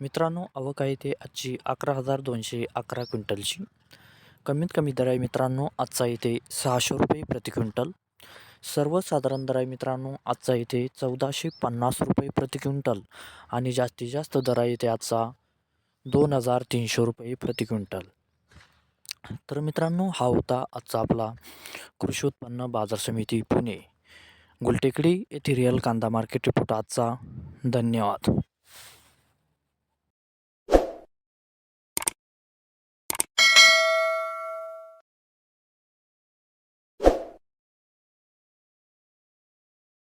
मित्रांनो आवक आहे ते आजची अकरा हजार दोनशे अकरा क्विंटलची. कमीत कमी दर आहे मित्रांनो आजचा इथे सहाशे रुपये प्रति क्विंटल. सर्वसाधारण दर आहे मित्रांनो आजचा इथे चौदाशे पन्नास रुपये प्रति क्विंटल. आणि जास्तीत जास्त दर आहे इथे आजचा दोन हजार तीनशे रुपये प्रति क्विंटल. तर मित्रांनो हा होता आजचा आपला कृषी उत्पन्न बाजार समिती पुणे. गुलटेकडी येथे रिअल कांदा मार्केट रिपोर्ट आजचा. धन्यवाद.